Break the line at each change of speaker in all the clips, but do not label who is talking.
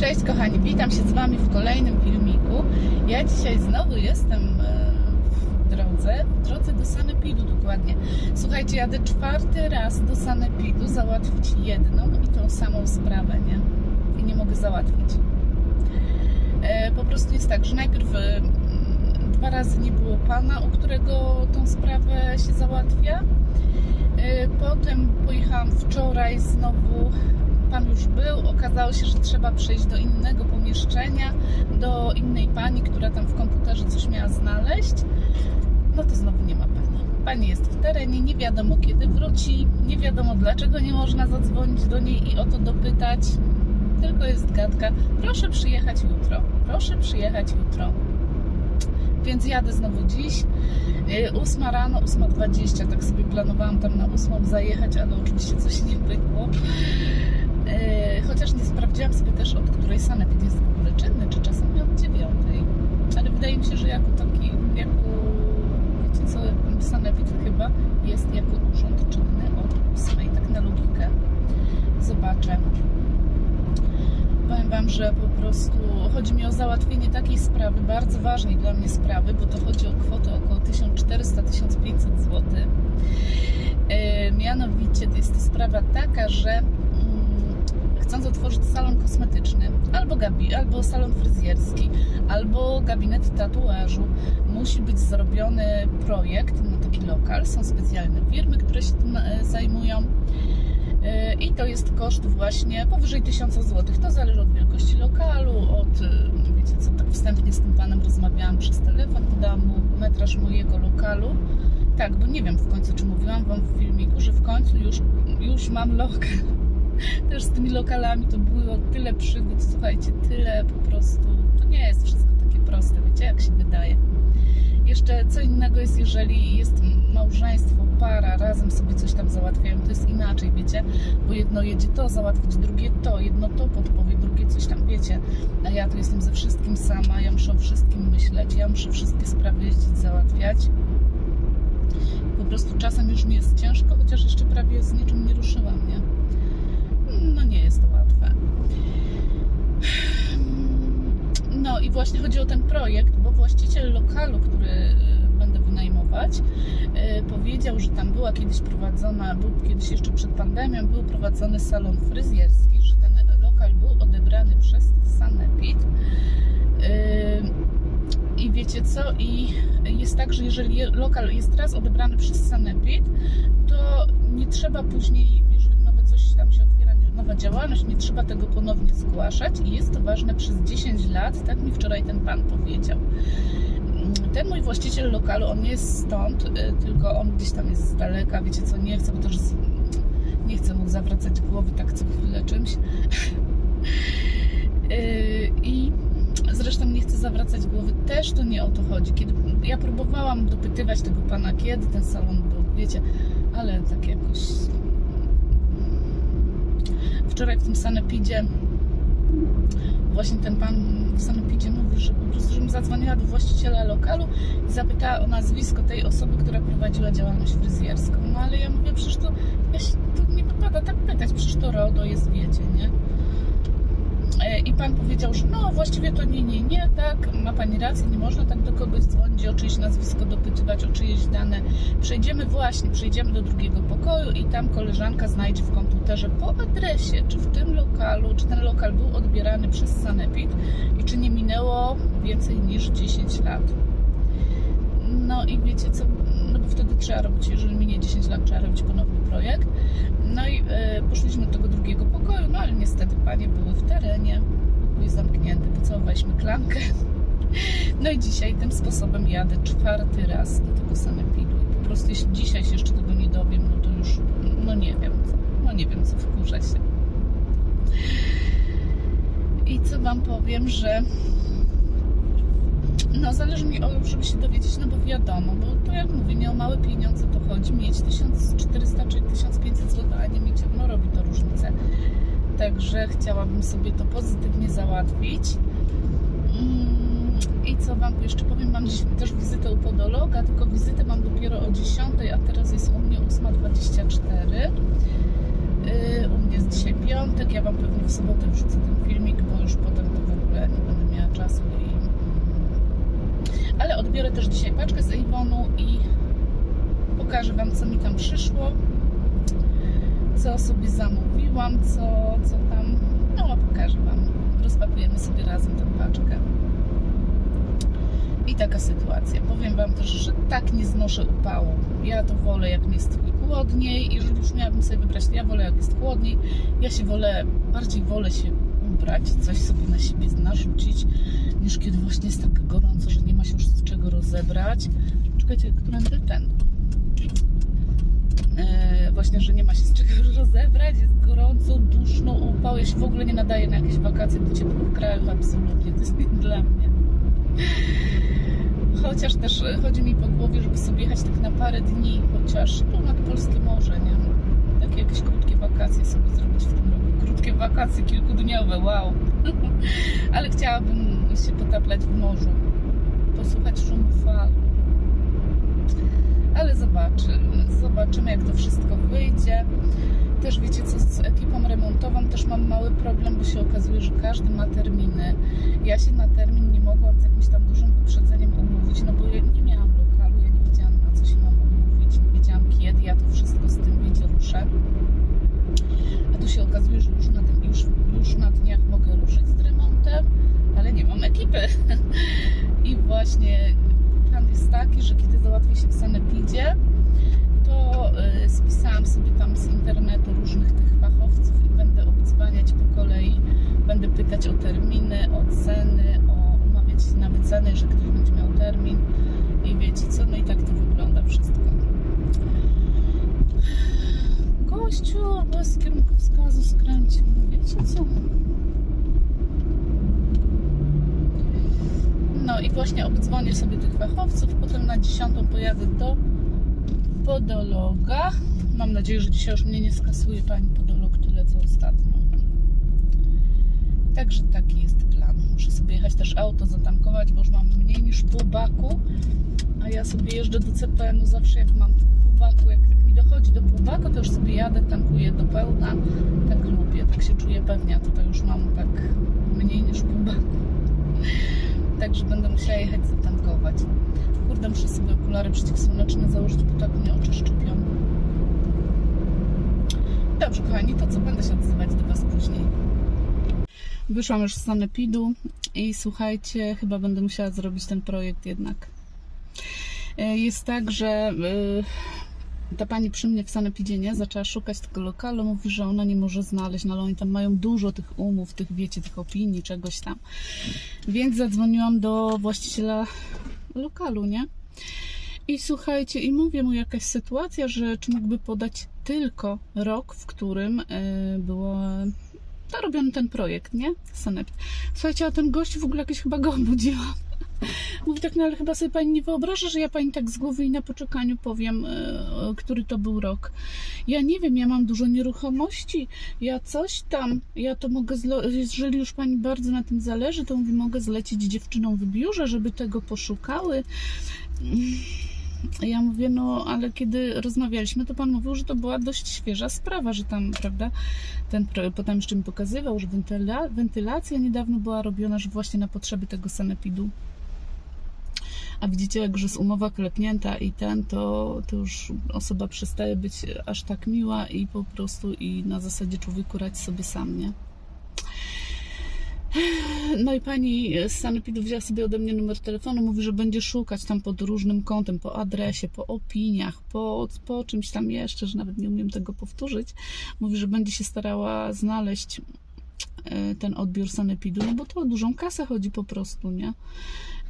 Cześć kochani, witam się z Wami w kolejnym filmiku. Ja dzisiaj znowu jestem e, w drodze, w drodze do Sanepidu dokładnie. Słuchajcie, jadę czwarty raz do Sanepidu załatwić jedną i tą samą sprawę, nie? I nie mogę załatwić. E, Po prostu jest tak, że najpierw e, dwa razy nie było pana, u którego tą sprawę się załatwia. Potem pojechałam wczoraj znowu pan już był, okazało się, że trzeba przejść do innego pomieszczenia, do innej pani, która tam w komputerze coś miała znaleźć. No to znowu nie ma pani. Pani jest w terenie, nie wiadomo kiedy wróci, nie wiadomo dlaczego nie można zadzwonić do niej i o to dopytać. Tylko jest gadka. Proszę przyjechać jutro. Proszę przyjechać jutro. Więc jadę znowu dziś. 8 rano, 8.20, tak sobie planowałam tam na 8 zajechać, ale oczywiście coś nie pykło. E, Chociaż nie sprawdziłam sobie też, od której sanepid jest w ogóle czynny, czy czasami od 9. Ale wydaje mi się, że jako taki, jako, wiecie co, sanepid chyba jest jako urząd czynny od 8, tak na logikę. Zobaczę. Powiem Wam, że po prostu chodzi mi o załatwienie takiej sprawy, bardzo ważnej dla mnie sprawy, bo to chodzi o kwotę około 1400-1500 zł. E, Mianowicie to jest to sprawa taka, że chcąc otworzyć salon kosmetyczny, albo, gabi, albo salon fryzjerski, albo gabinet tatuażu, musi być zrobiony projekt na taki lokal. Są specjalne firmy, które się tym e, zajmują. E, I to jest koszt właśnie powyżej 1000 zł. To zależy od wielkości lokalu, od, e, wiecie co, tak wstępnie z tym panem rozmawiałam przez telefon, podałam mu metraż mojego lokalu. Tak, bo nie wiem w końcu, czy mówiłam Wam w filmiku, że w końcu już, już mam lokal. Też z tymi lokalami to było tyle przygód, słuchajcie, tyle po prostu. To nie jest wszystko takie proste, wiecie, jak się wydaje. Jeszcze co innego jest, jeżeli jest małżeństwo, para, razem sobie coś tam załatwiają, to jest inaczej, wiecie, bo jedno jedzie to załatwić, drugie to, jedno to podpowie, drugie coś tam, wiecie, a ja tu jestem ze wszystkim sama, ja muszę o wszystkim myśleć, ja muszę wszystkie sprawy jeździć, załatwiać. Po prostu czasem już mi jest ciężko, chociaż jeszcze prawie z niczym nie ruszyłam, nie? No nie jest to łatwe. No i właśnie chodzi o ten projekt, bo właściciel lokalu, który y, będę wynajmować, y, powiedział, że tam była kiedyś prowadzona, był kiedyś jeszcze przed pandemią, był prowadzony salon fryzjerski, że ten lokal był odebrany przez Sanepid. Y, I wiecie co? I jest tak, że jeżeli je- lokal jest raz odebrany przez Sanepid, to nie trzeba później, jeżeli nowe coś tam się nie- nowa działalność, nie trzeba tego ponownie zgłaszać i jest to ważne przez 10 lat, tak mi wczoraj ten pan powiedział. Ten mój właściciel lokalu, on nie jest stąd, y, tylko on gdzieś tam jest z daleka, wiecie co, nie chcę, bo też nie chcę mu zawracać głowy tak co chwilę czymś. Yy, I zresztą nie chcę zawracać głowy, też to nie o to chodzi. Kiedy ja próbowałam dopytywać tego pana, kiedy ten salon był, wiecie, ale tak jakoś. Wczoraj w tym sanepidzie właśnie ten pan w sanepidzie mówi, że po prostu, żebym zadzwoniła do właściciela lokalu i zapytała o nazwisko tej osoby, która prowadziła działalność fryzjerską. No ale ja mówię, przecież to, ja się, to nie wypada tak pytać, przecież to RODO jest, wiecie, nie? E, I pan powiedział, że no właściwie to nie, nie, nie, tak, ma pani rację, nie można tak do kogoś dzwonić, o czyjeś nazwisko dopytywać, o czyjeś dane. Przejdziemy właśnie, przejdziemy do drugiego pokoju i tam koleżanka znajdzie w komputerze po adresie, czy w tym lokalu, czy ten lokal był odbierany przez Sanepid i czy nie minęło więcej niż 10 lat. No i wiecie co, no bo wtedy trzeba robić, jeżeli minie 10 lat, trzeba robić ponowny projekt. No i e, poszliśmy do tego drugiego pokoju, no ale niestety panie były w terenie, pokój zamknięty, pocałowaliśmy klamkę. No i dzisiaj tym sposobem jadę czwarty raz do tego sanepidu. Po prostu jeśli dzisiaj się jeszcze tego nie dowiem, no to już, no nie wiem, co, nie wiem co, wkurzę się. I co wam powiem, że no zależy mi o żeby się dowiedzieć, no bo wiadomo, bo to jak mówię, nie o małe pieniądze to chodzi, mieć 1400 czy 1500 zł, a nie mieć, no robi to różnicę. Także chciałabym sobie to pozytywnie załatwić. Mm, I co Wam jeszcze powiem, mam dziś też wizytę u podologa, tylko wizytę mam dopiero o 10, a teraz jest u mnie 8.24. Y, u mnie jest dzisiaj piątek, ja Wam pewnie w sobotę wrzucę ten filmik, bo już potem to w ogóle nie będę miała czasu. I... Ale odbiorę też dzisiaj paczkę z Avonu i pokażę Wam, co mi tam przyszło, co sobie zamówiłam, co, co tam... No, pokażę Wam. Rozpakujemy sobie razem tę paczkę. I taka sytuacja. Powiem Wam też, że tak nie znoszę upału. Ja to wolę, jak mi jest chłodniej. Jeżeli już miałabym sobie wybrać, ja wolę, jak jest chłodniej. Ja się wolę, bardziej wolę się ubrać, coś sobie na siebie narzucić, niż kiedy właśnie jest tak gorąco, że nie ma się już z czego rozebrać. Czekajcie, którędy ten? E, właśnie, że nie ma się z czego rozebrać, jest gorąco, duszno, upał. Ja się w ogóle nie nadaję na jakieś wakacje do ciepłych krajów, absolutnie. To jest nie dla mnie. Chociaż też e, chodzi mi po głowie, żeby sobie jechać tak na parę dni, chociaż tu nad Polskie Morze, nie? Takie jakieś krótkie wakacje sobie zrobić w tym roku. Krótkie wakacje, kilkudniowe, wow. Ale chciałabym się potaplać w morzu, posłuchać szumu fal. Ale zobaczymy, zobaczymy jak to wszystko wyjdzie. Też wiecie co, z ekipą remontową też mam mały problem, bo się okazuje, że każdy ma terminy. Ja się na termin nie mogłam z jakimś tam dużym wyprzedzeniem umówić, no bo ja nie miałam lokalu, ja nie wiedziałam na co się mam umówić, nie wiedziałam kiedy ja to wszystko z tym wiecie ruszę. A tu się okazuje, że już na, tym, już, już na dniach mogę ruszyć z remontem, ale nie mam ekipy. I właśnie plan jest taki, że kiedy załatwię się w Sanepidzie, to y, spisałam sobie tam z internetu różnych tych fachowców i będę obdzwaniać po kolei. Będę pytać o terminy, o ceny, o umawiać się na że ktoś będzie miał termin i wiecie co, no i tak to wygląda wszystko. Gościu bez kierunkowskazu skręcił, wiecie co? No i właśnie obdzwonię sobie tych fachowców, potem na dziesiątą pojadę do podologa. Mam nadzieję, że dzisiaj już mnie nie skasuje pani podolog tyle co ostatnio. Także taki jest plan. Muszę sobie jechać też auto zatankować, bo już mam mniej niż pół baku. A ja sobie jeżdżę do CPN-u zawsze jak mam pół baku, jak, jak mi dochodzi do pół baku, to już sobie jadę, tankuję do pełna. Tak lubię, tak się czuję pewnie. A tutaj już mam tak mniej niż pół baku. Także będę musiała jechać zatankować. Kurde, muszę sobie okulary przeciwsłoneczne założyć, bo tak mnie oczy szczypią. Dobrze, kochani, to co? Będę się odzywać do Was później. Wyszłam już z Sanepidu i słuchajcie, chyba będę musiała zrobić ten projekt jednak. E, Jest tak, że y, ta pani przy mnie w Sanepidzie nie zaczęła szukać tego lokalu, mówi, że ona nie może znaleźć, no ale oni tam mają dużo tych umów, tych wiecie, tych opinii, czegoś tam. Więc zadzwoniłam do właściciela lokalu, nie? I słuchajcie, i mówię mu jakaś sytuacja, że czy mógłby podać tylko rok, w którym y, było to robiony ten projekt, nie? Sanept. Słuchajcie, a ten gość w ogóle jakoś chyba go obudziłam. Mówi tak, no ale chyba sobie pani nie wyobraża, że ja pani tak z głowy i na poczekaniu powiem, y, który to był rok. Ja nie wiem, ja mam dużo nieruchomości, ja coś tam, ja to mogę, jeżeli już pani bardzo na tym zależy, to mówi, mogę zlecić dziewczynom w biurze, żeby tego poszukały. Ja mówię, no ale kiedy rozmawialiśmy, to pan mówił, że to była dość świeża sprawa, że tam, prawda, ten potem jeszcze mi pokazywał, że wentyla- wentylacja niedawno była robiona, że właśnie na potrzeby tego sanepidu. A widzicie, jak już jest umowa klepnięta i ten, to, to już osoba przestaje być aż tak miła i po prostu i na zasadzie człowieku radź sobie sam, nie? No i pani z Sanepidu wzięła sobie ode mnie numer telefonu, mówi, że będzie szukać tam pod różnym kątem, po adresie, po opiniach, po, po czymś tam jeszcze, że nawet nie umiem tego powtórzyć. Mówi, że będzie się starała znaleźć ten odbiór Sanepidu, no bo to o dużą kasę chodzi po prostu, nie?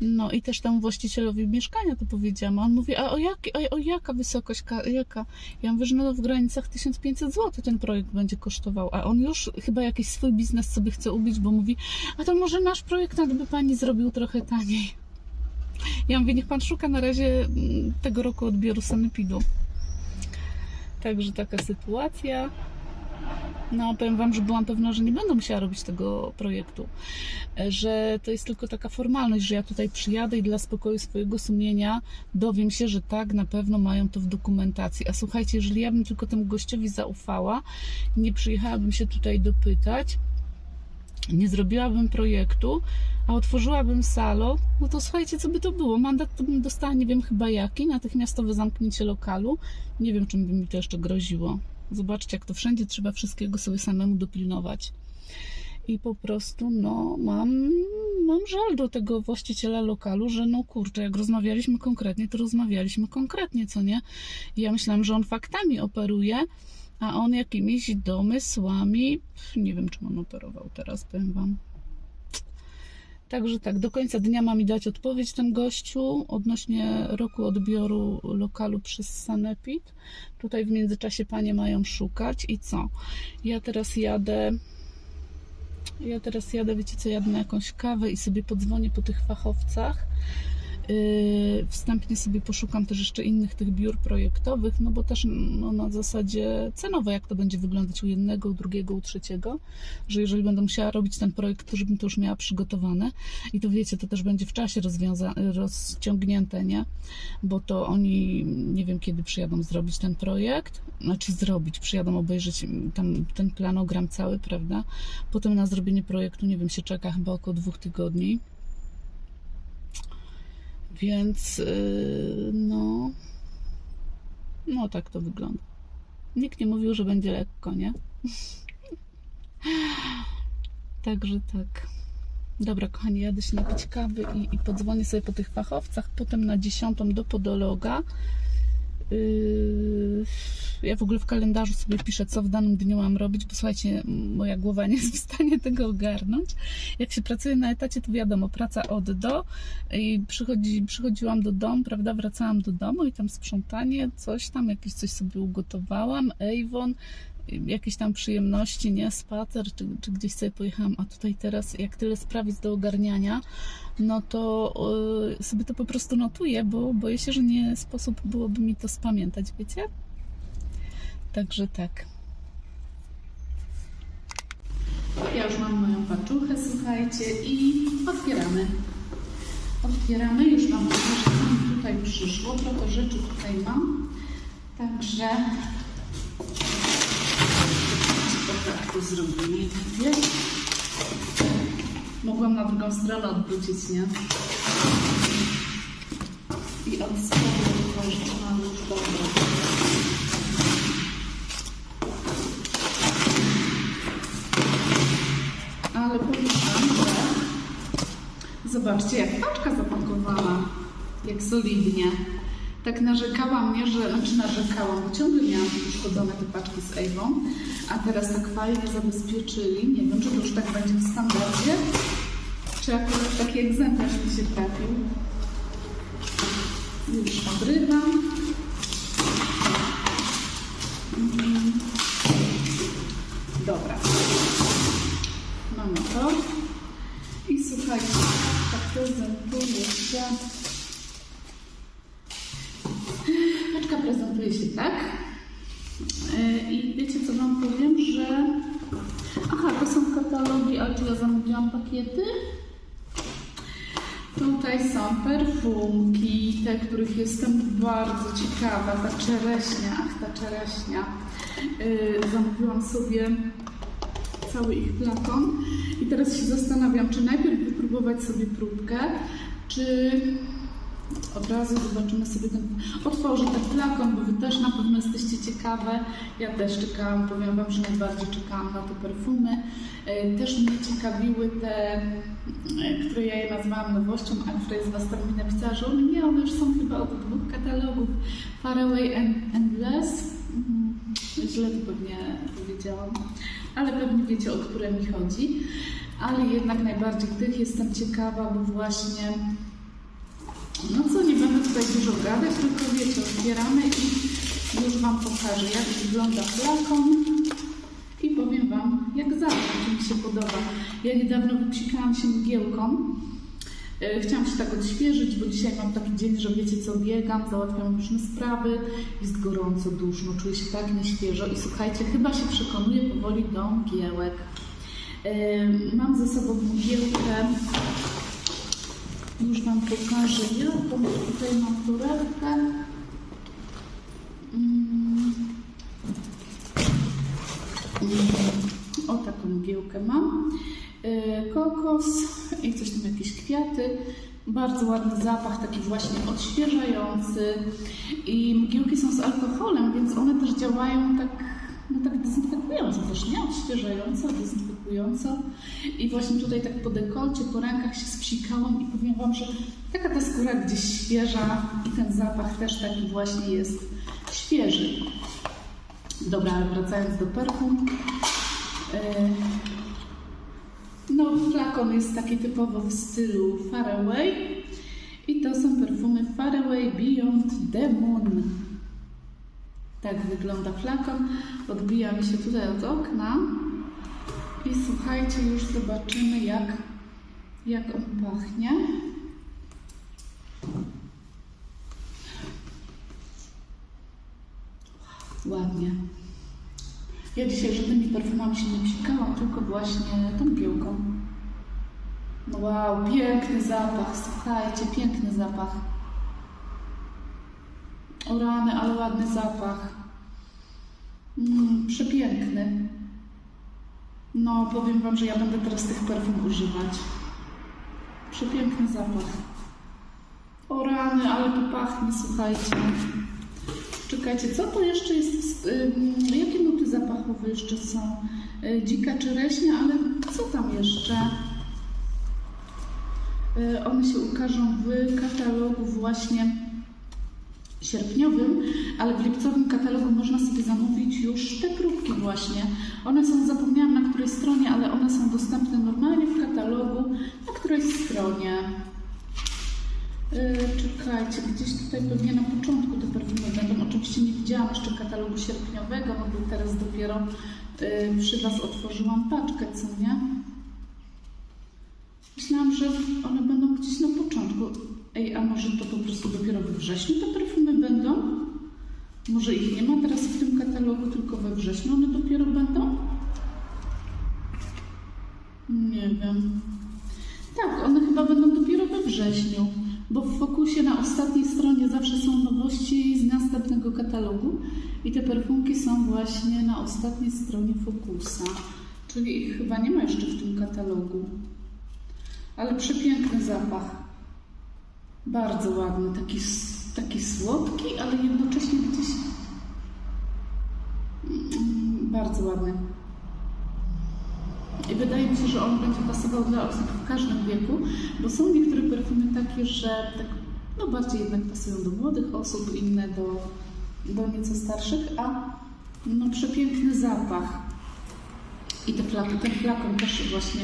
No i też temu właścicielowi mieszkania to powiedziałam, on mówi, a o, jak, o jaka wysokość, ka- jaka? Ja mówię, że no w granicach 1500 zł ten projekt będzie kosztował, a on już chyba jakiś swój biznes sobie chce ubić, bo mówi, a to może nasz projektant by pani zrobił trochę taniej. Ja mówię, niech pan szuka na razie mm, tego roku odbioru sanepidu. Także taka sytuacja. No, powiem Wam, że byłam pewna, że nie będę musiała robić tego projektu. E, Że to jest tylko taka formalność, że ja tutaj przyjadę i dla spokoju swojego sumienia dowiem się, że tak, na pewno mają to w dokumentacji. A słuchajcie, jeżeli ja bym tylko temu gościowi zaufała, nie przyjechałabym się tutaj dopytać, nie zrobiłabym projektu, a otworzyłabym salon, no to słuchajcie, co by to było? Mandat to bym dostała, nie wiem chyba jaki, natychmiastowe zamknięcie lokalu. Nie wiem, czym by mi to jeszcze groziło. Zobaczcie, jak to wszędzie trzeba wszystkiego sobie samemu dopilnować. I po prostu, no, mam, mam żal do tego właściciela lokalu, że no kurczę, jak rozmawialiśmy konkretnie, to rozmawialiśmy konkretnie, co nie? I ja myślałam, że on faktami operuje, a on jakimiś domysłami, nie wiem, czym on operował teraz, powiem wam. Także tak, do końca dnia ma mi dać odpowiedź ten gościu odnośnie roku odbioru lokalu przez Sanepid. Tutaj w międzyczasie panie mają szukać i co? Ja teraz jadę. Ja teraz jadę, wiecie co, jadę na jakąś kawę i sobie podzwonię po tych fachowcach. Yy, Wstępnie sobie poszukam też jeszcze innych tych biur projektowych, no bo też no, na zasadzie cenowo, jak to będzie wyglądać u jednego, u drugiego, u trzeciego, że jeżeli będę musiała robić ten projekt, to żebym to już miała przygotowane i to wiecie, to też będzie w czasie rozciągnięte, nie? Bo to oni nie wiem kiedy przyjadą zrobić ten projekt, znaczy zrobić, przyjadą obejrzeć tam ten planogram cały, prawda? Potem na zrobienie projektu, nie wiem, się czeka chyba około dwóch tygodni. Więc yy, no, no tak to wygląda. Nikt nie mówił, że będzie lekko, nie? Także tak. Dobra, kochani, jadę się napić kawy i, i podzwonię sobie po tych fachowcach. Potem na dziesiątą do podologa. Yy, ja w ogóle w kalendarzu sobie piszę, co w danym dniu mam robić, bo słuchajcie, moja głowa nie jest w stanie tego ogarnąć. Jak się pracuje na etacie, to wiadomo, praca od do i przychodzi, przychodziłam do domu, prawda, wracałam do domu i tam sprzątanie, coś tam, jakieś coś sobie ugotowałam, Avon, jakieś tam przyjemności, nie, spacer, czy, czy gdzieś sobie pojechałam, a tutaj teraz jak tyle spraw jest do ogarniania, no to y, sobie to po prostu notuję, bo boję się, że nie sposób byłoby mi to spamiętać, wiecie? Także tak. Ja już mam moją paczuchę, słuchajcie, i otwieramy. Otwieramy, już mi tutaj przyszło. Trochę rzeczy tutaj mam. Także to tak zrobili, wiesz? Mogłam na drugą stronę odwrócić, nie? I od spodu otworzyć mam już. Ale powiem że zobaczcie, jak paczka zapakowana, jak solidnie. Tak narzekałam, nie, że, znaczy narzekałam, bo ciągle miałam uszkodzone te paczki z Avon, a teraz tak fajnie zabezpieczyli. Nie wiem, czy to już tak będzie w standardzie, czy akurat taki egzemplarz mi się trafił. Już obrywam. Mm. Dobra. Mamy to. I słuchajcie, tak prezentuje się. Paczka prezentuje się tak. Yy, I wiecie co wam powiem, że. Aha, to są katalogi, a czy ja zamówiłam pakiety? Tutaj są perfumki, te, których jestem bardzo ciekawa. Ta czereśnia, ach, ta czereśnia. Yy, zamówiłam sobie cały ich flakon i teraz się zastanawiam, czy najpierw wypróbować sobie próbkę, czy od razu zobaczymy sobie ten. Otworzę ten flakon, bo Wy też na pewno jesteście ciekawe. Ja też czekałam, powiem Wam, że najbardziej czekałam na te perfumy. E, Też mnie ciekawiły te, e, które ja je nazwałam nowością, a której z Was tam mi napisała, że nie, one już są chyba od dwóch katalogów. Faraway and Endless. Mm, Źle to pewnie powiedziałam, ale pewnie wiecie, o które mi chodzi. Ale jednak najbardziej tych jestem ciekawa, bo właśnie no co, nie będę tutaj dużo gadać, tylko wiecie, otwieramy i już Wam pokażę, jak wygląda flakon i powiem Wam, jak zawsze, czy mi się podoba. Ja niedawno wypsikałam się mgiełką. E, Chciałam się tak odświeżyć, bo dzisiaj mam taki dzień, że wiecie co, biegam, załatwiam różne sprawy, jest gorąco, duszno, czuję się tak nieświeżo i słuchajcie, chyba się przekonuję powoli do mgiełek. E, Mam ze sobą mgiełkę już Wam pokażę jaką. Tutaj mam torebkę. Mm. O taką mgiełkę mam. Yy, kokos i coś tam, jakieś kwiaty. Bardzo ładny zapach, taki właśnie odświeżający. I mgiełki są z alkoholem, więc one też działają tak, no tak dezynfekująco też, nie? Odświeżająco, dezynfekująco. I właśnie tutaj tak po dekolcie, po rękach się spsikałam i powiem Wam, że taka ta skóra gdzieś świeża i ten zapach też taki właśnie jest świeży. Dobra, wracając do perfum. Yy, no, flakon jest taki typowo w stylu Faraway. I to są perfumy Faraway Beyond the Moon. Tak wygląda flakon. Odbija mi się tutaj od okna. I słuchajcie, już zobaczymy jak, jak on pachnie. Ładnie. Ja dzisiaj żadnymi perfumami się nie psikałam, tylko właśnie tą piłką. Wow, piękny zapach, słuchajcie, piękny zapach. O rany, ale ładny zapach. Mm, przepiękny. No, powiem Wam, że ja będę teraz tych perfum używać. Przepiękny zapach. O rany, ale to pachnie, słuchajcie. Czekajcie, co to jeszcze jest? Ym, jakie nuty zapachowe jeszcze są? Y, Dzika czereśnia, ale co tam jeszcze? Y, One się ukażą w katalogu właśnie sierpniowym, ale w lipcowym katalogu można sobie zamówić już te próbki właśnie. One są, zapomniałam na której stronie, ale one są dostępne normalnie w katalogu na której stronie. Yy, czekajcie, gdzieś tutaj pewnie na początku te perfumy będą. Oczywiście nie widziałam jeszcze katalogu sierpniowego, no bo teraz dopiero yy, przy Was otworzyłam paczkę, co nie? Myślałam, że one będą gdzieś na początku. Ej, a może to po prostu dopiero we wrześniu te perfumy będą? Może ich nie ma teraz w tym katalogu, tylko we wrześniu one dopiero będą? Nie wiem. Tak, one chyba będą dopiero we wrześniu, bo w fokusie na ostatniej stronie zawsze są nowości z następnego katalogu i te perfumki są właśnie na ostatniej stronie fokusa, czyli ich chyba nie ma jeszcze w tym katalogu. Ale przepiękny zapach. Bardzo ładny, taki, taki słodki, ale jednocześnie gdzieś mm, bardzo ładny. I wydaje mi się, że on będzie pasował dla osób w każdym wieku, bo są niektóre perfumy takie, że tak, no bardziej jednak pasują do młodych osób, inne do, do nieco starszych, a no przepiękny zapach. I te flaki, ten flakon też właśnie,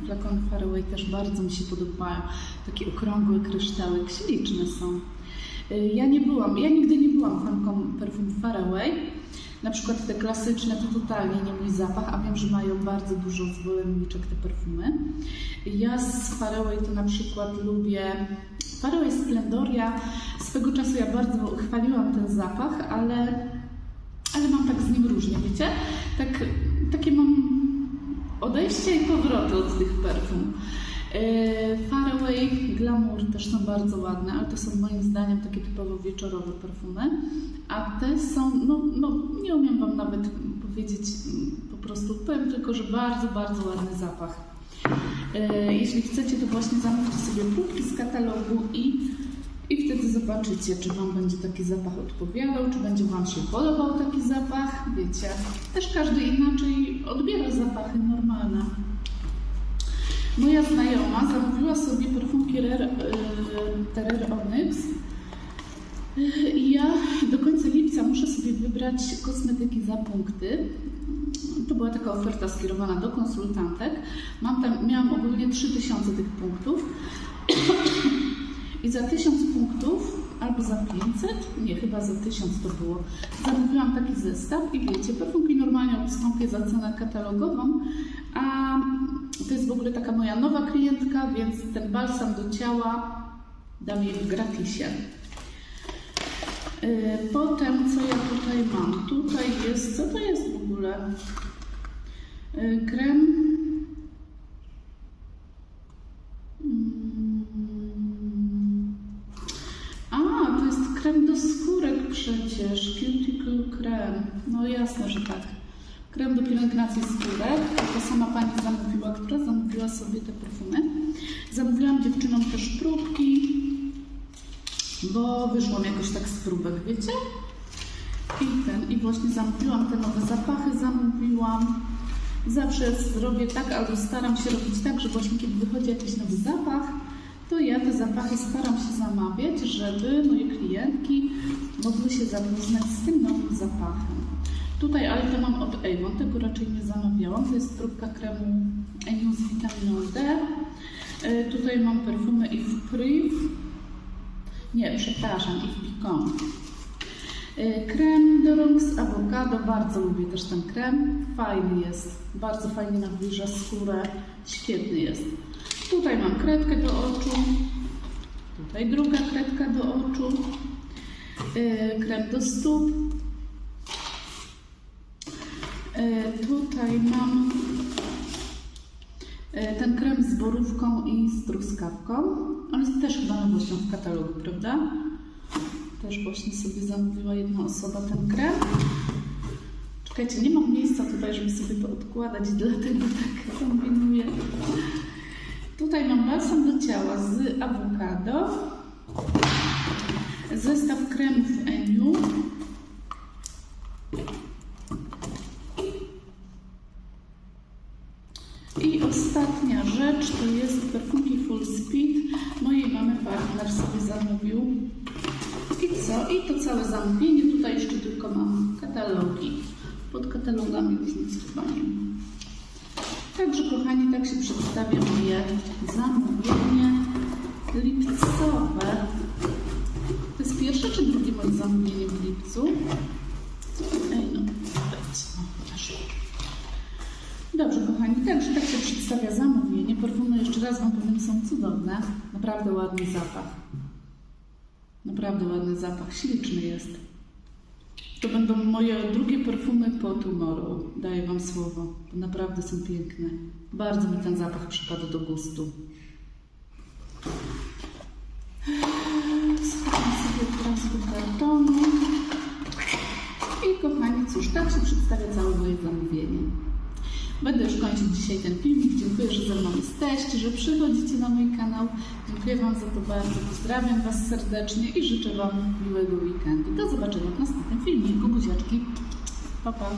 te flakony Faraway też bardzo mi się podobają. Taki okrągły kryształek, śliczne są. Y, Ja nie byłam, ja nigdy nie byłam fanką perfum Faraway. Na przykład te klasyczne to totalnie nie mój zapach, a wiem, że mają bardzo dużo zwolenniczek te perfumy. Ja z Faraway to na przykład lubię Faraway Splendoria. Swego czasu ja bardzo chwaliłam ten zapach, ale, ale mam tak z nim różnie, wiecie? Tak, takie mam odejście i powroty od tych perfum. Yy, Faraway, Glamour też są bardzo ładne, ale to są moim zdaniem takie typowo wieczorowe perfumy. A te są, no, no nie umiem Wam nawet powiedzieć mm, po prostu, powiem tylko, że bardzo, bardzo ładny zapach. Yy, Jeśli chcecie, to właśnie zamówcie sobie próbki z katalogu i, i wtedy zobaczycie, czy Wam będzie taki zapach odpowiadał, czy będzie Wam się podobał taki zapach. Wiecie, też każdy inaczej odbiera zapachy normalne. Moja znajoma zamówiła sobie perfumki yy, Terror Onyx Yy, i ja do końca lipca muszę sobie wybrać kosmetyki za punkty. To była taka oferta skierowana do konsultantek. Mam tam, miałam ogólnie 3000 tych punktów. I za 1000 punktów, albo za 500, nie, chyba za 1000 to było, zamówiłam taki zestaw i wiecie, perfumki normalnie odstąpię za cenę katalogową, a to jest w ogóle taka moja nowa klientka, więc ten balsam do ciała dam jej w gratisie. Yy, Potem, co ja tutaj mam? Tutaj jest, co to jest w ogóle? Yy, Krem. Mm. A, to skórek przecież. Cuticle krem. No jasne, że tak. Krem do pielęgnacji skórek. To sama pani zamówiła, która zamówiła sobie te perfumy. Zamówiłam dziewczynom też próbki, bo wyszłam jakoś tak z próbek, wiecie? I ten, i właśnie zamówiłam te nowe zapachy, zamówiłam. Zawsze zrobię tak, albo staram się robić tak, że właśnie kiedy wychodzi jakiś nowy zapach, to ja te zapachy staram się zamawiać, żeby moje klientki mogły się zapoznać z tym nowym zapachem. Tutaj, ale to mam od Avon, tego raczej nie zamawiałam. To jest próbka kremu Eniu z witaminą D. E, Tutaj mam perfumy Yves Priv. Nie, przepraszam, Yves Picon. E, Krem do rąk z awokado, bardzo lubię też ten krem. Fajny jest, bardzo fajnie nawilża skórę, świetny jest. Tutaj mam kredkę do oczu, tutaj druga kredka do oczu, E, krem do stóp. E, Tutaj mam e, ten krem z borówką i z truskawką. On jest też chyba nowością w katalogu, prawda? Też właśnie sobie zamówiła jedna osoba ten krem. Czekajcie, nie mam miejsca tutaj, żeby sobie to odkładać, dlatego tak kombinuję. Tutaj mam balsam do ciała z awokado. Zestaw kremów Eniu. I ostatnia rzecz to jest perfumki Full Speed. Mojej mamy partner sobie zamówił. I co? I to całe zamówienie. Tutaj jeszcze tylko mam katalogi. Pod katalogami już nic chyba nie ma. Także kochani, tak się przedstawia moje zamówienie lipcowe. To jest pierwsze czy drugie moje zamówienie w lipcu? Ej, no, co? Aż. Dobrze, kochani, także tak się przedstawia zamówienie. Perfumy, jeszcze raz Wam powiem, są cudowne. Naprawdę ładny zapach. Naprawdę ładny zapach, śliczny jest. To będą moje drugie perfumy po Tomorrow. Daję Wam słowo. Naprawdę są piękne. Bardzo mi ten zapach przypadł do gustu. Schowam sobie teraz do kartonu. I kochani, cóż, tak się przedstawia całe moje zamówienie. Będę już kończyć dzisiaj ten filmik. Dziękuję, że ze mną jesteście, że przychodzicie na mój kanał. Dziękuję Wam za to bardzo. Pozdrawiam Was serdecznie i życzę Wam miłego weekendu. Do zobaczenia w następnym filmiku. Buziaczki. Pa, pa.